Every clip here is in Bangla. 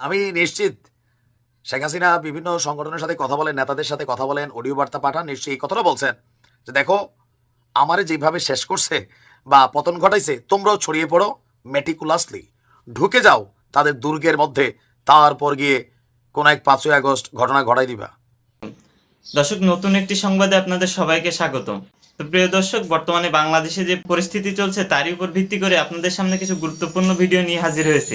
আমি নিশ্চিত। শেখ হাসিনা বিভিন্ন সংগঠনের সাথে কথা বলেন, নেতাদের সাথে কথা বলেন, অডিও বার্তা পাঠান, নিশ্চয়ই এই কথাটা বলছেন। যে দেখো, আমারে যেভাবে শেষ করছে বা পতন ঘটাইছে, তোমরাও ছড়িয়ে পড়ো মেটিকুলাসলি ঢুকে যাও তাদের দুর্গের মধ্যে, তারপর গিয়ে কোন এক পাঁচই আগস্ট ঘটনা ঘটাই দিবা। দর্শক, নতুন একটি সংবাদে আপনাদের সবাইকে স্বাগতম। তো প্রিয় দর্শক, বর্তমানে বাংলাদেশে যে পরিস্থিতি চলছে, তারই উপর ভিত্তি করে আপনাদের সামনে কিছু গুরুত্বপূর্ণ ভিডিও নিয়ে হাজির হয়েছে।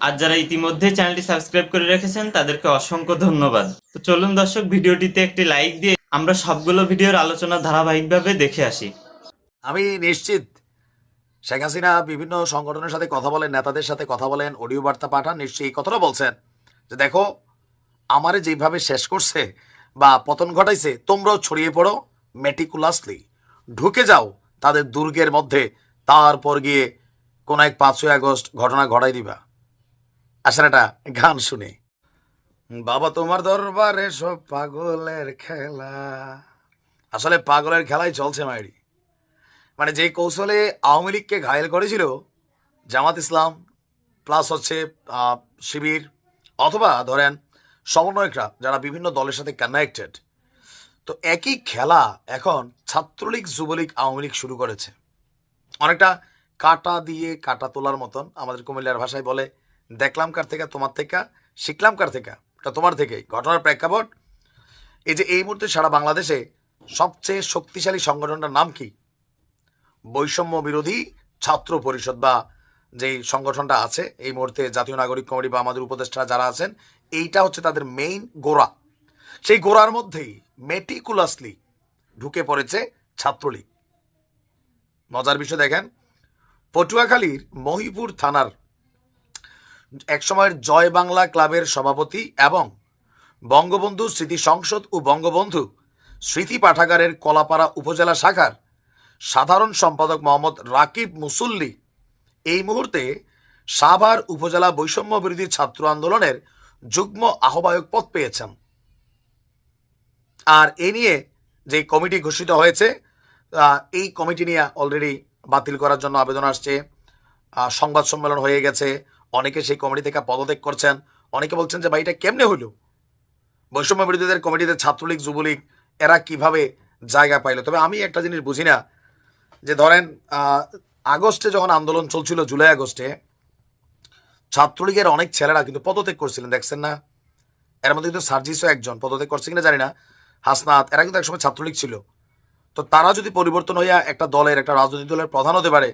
আর যারা ইতিমধ্যে চ্যানেলটি সাবস্ক্রাইব করে রেখেছেন, তাদেরকে অসংখ্য ধন্যবাদ। তো চলুন দর্শক, ভিডিওটিতে একটি লাইক দিয়ে আমরা সবগুলো ভিডিওর আলোচনা ধারাবাহিকভাবে দেখে আসি। আমি নিশ্চিত শেখ হাসিনা বিভিন্ন সংগঠনের সাথে কথা বলেন, নেতাদের সাথে কথা বলেন, অডিও বার্তা পাঠান, নিশ্চয়ই এই কথাটা বলছেন যে দেখো, আমারে যেভাবে শেষ করছে বা পতন ঘটাইছে, তোমরাও ছড়িয়ে পড়ো মেটিকুলাসলি। ঢুকে যাও তাদের দুর্গের মধ্যে, তারপর গিয়ে কোন এক পাঁচই আগস্ট ঘটনা ঘটাই দিবা। আসলে একটা গান শুনে। বাবা, তোমার দরবারে সব পাগলের খেলা। আসলে পাগলের খেলাই চলছে মায়েরি মানে যে কৌশলে আওয়ামী লীগকে ঘায়েল করেছিল, জামাত ইসলাম, প্লাস হচ্ছে শিবির, অথবা ধরেন সমন্বয়করা যারা বিভিন্ন দলের সাথে কানেক্টেড তো একই খেলা এখন ছাত্রলীগ, যুবলীগ, আওয়ামী লীগ শুরু করেছে। অনেকটা কাটা দিয়ে কাটা তোলার মতন আমাদের কুমিল্লার ভাষায় বলে দেখলাম কার থেকে, তোমার থেকে, শিখলাম কার থেকে? এটা তোমার থেকেই। ঘটনার প্রেক্ষাপট, এই যে এই মুহূর্তে সারা বাংলাদেশে সবচেয়ে শক্তিশালী সংগঠনটার নাম কি? বৈষম্য বিরোধী ছাত্র পরিষদ বা যেই সংগঠনটা আছে, এই মুহূর্তে জাতীয় নাগরিক কমিটি বা আমাদের উপদেষ্টা যারা আছেন, এইটা হচ্ছে তাদের মেইন গোড়া। সেই গোড়ার মধ্যেই মেটিকুলাসলি ঢুকে পড়েছে ছাত্রলীগ। মজার বিষয় দেখেন, পটুয়াখালীর মহিপুর থানার একসময়ের জয় বাংলা ক্লাবের সভাপতি এবং বঙ্গবন্ধু স্মৃতি সংসদ ও বঙ্গবন্ধু স্মৃতি পাঠাগারের কলাপাড়া উপজেলা শাখার সাধারণ সম্পাদক মোহাম্মদ রাকিব মুসল্লি এই মুহূর্তে সাভার উপজেলা বৈষম্য বিরোধী ছাত্র আন্দোলনের যুগ্ম আহ্বায়ক পদ পেয়েছেন। আর এ নিয়ে যে কমিটি ঘোষিত হয়েছে এই কমিটি নিয়ে অলরেডি বাতিল করার জন্য আবেদন আসছে। সংবাদ সম্মেলন হয়ে গেছে। অনেকে সেই কমিটি থেকে পদত্যাগ করছেন। অনেকে বলছেন যে, ভাই, এটা কেমনে হইল বৈষম্য বিরোধীদের কমিটিতে ছাত্রলীগ, যুবলীগ, এরা কীভাবে জায়গা পাইল? তবে আমি একটা জিনিস বুঝি না, যে ধরেন আগস্টে যখন আন্দোলন চলছিল, জুলাই আগস্টে, ছাত্রলীগের অনেক ছেলেরা কিন্তু পদত্যাগ করছিলেন, দেখছেন না? এর মধ্যে কিন্তু সার্জিসও একজন পদত্যাগ করছে কিনা জানি না। হাসনাত, এরা কিন্তু একসময় ছাত্রলীগ ছিল। তো তারা যদি পরিবর্তন হইয়া একটা দলের, একটা রাজনৈতিক দলের প্রধান হতে পারে,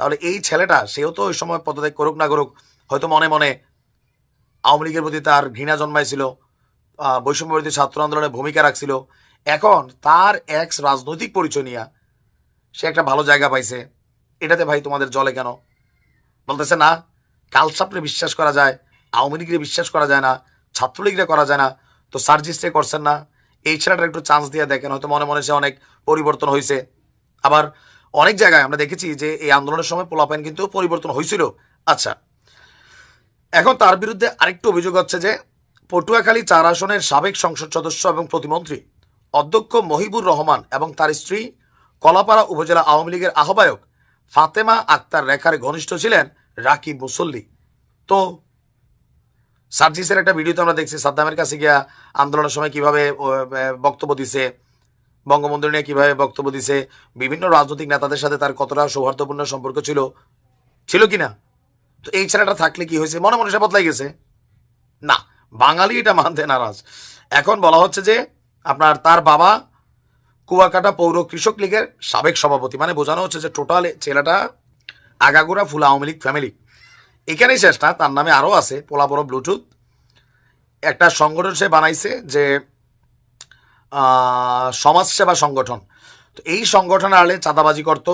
তাহলে এই ছেলেটা, সেও তো ওই সময় পদত্যাগ করুক না করুক হয়তো মনে মনে আওয়ামী লীগের প্রতি তার ঘৃণা জন্মাইছিল আহ, বৈষম্য বিরোধী ছাত্র আন্দোলনে ভূমিকা রাখছিল। এখন তার এক্স রাজনৈতিক পরিচয় সে একটা ভালো জায়গা পাইছে। এটাতে ভাই তোমাদের জলে কেন? বলতেছে না কালসাপরে বিশ্বাস করা যায় আওয়ামী লীগরে বিশ্বাস করা যায় না ছাত্রলীগরে করা যায় না। তো সার্জিস্টে করছেন না। এই ছেলেটার একটু চান্স দিয়ে দেখেন হয়তো মনে মনে সে অনেক পরিবর্তন হয়েছে আবার অনেক জায়গায় আমরা দেখেছি যে এই আন্দোলনের সময় পোলাপাইন কিন্তু পরিবর্তন হয়েছিল আচ্ছা এখন তার বিরুদ্ধে আরেকটু অভিযোগ হচ্ছে যে পটুয়াখালী চার আসনের সাবেক সংসদ সদস্য এবং প্রতিমন্ত্রী, অধ্যক্ষ মহিবুর রহমান এবং তার স্ত্রী কলাপাড়া উপজেলা আওয়ামী লীগের আহ্বায়ক ফাতেমা আক্তার রেখার ঘনিষ্ঠ ছিলেন রাকিব মুসল্লি। তো সার্জিসের একটা ভিডিওতে আমরা দেখছি, সাদ্দামের কাছে গিয়া আন্দোলনের সময় কীভাবে বক্তব্য দিছে, বঙ্গবন্ধু নিয়ে কীভাবে বক্তব্য দিছে, বিভিন্ন রাজনৈতিক নেতাদের সাথে তার কতটা সৌহার্দ্যপূর্ণ সম্পর্ক ছিল ছিল কি না তো এই ছেলেটা থাকলে কি হয়েছে? মনে মনে সে বদলাই গেছে? না, বাঙালি এটা মানতে নারাজ। এখন বলা হচ্ছে যে, আপনার তার বাবা কুয়াকাটা পৌর কৃষক লীগের সাবেক সভাপতি। মানে বোঝানো হচ্ছে যে, টোটাল ছেলেটা আগাগোড়া ফুল আওয়ামী লীগ ফ্যামিলি এখানেই শেষ না, তার নামে আরও আছে পোলা বড় ব্লুটুথ। একটা সংগঠন সে বানাইছে যে সমাজসেবা সংগঠন। তো এই সংগঠনের আড়ে চাঁদাবাজি করত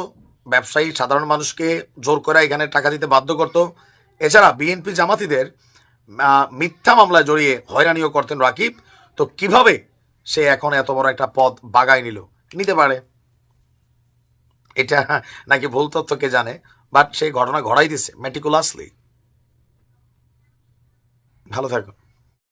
ব্যবসায়ী, সাধারণ মানুষকে জোর করে এখানে টাকা দিতে বাধ্য করত। এছাড়া বিএনপি জামাতিদের মিথ্যা মামলায় জড়িয়ে হয়রানিও করতেন রাকিব। তো কীভাবে সে এখন এত বড় একটা পদ বাগায় নিল? নিতে পারে। এটা নাকি ভুল তথ্য কে জানে? বাট সেই ঘটনা ঘটাই দিছে মেটিকুলাসলি। ভালো থাকো।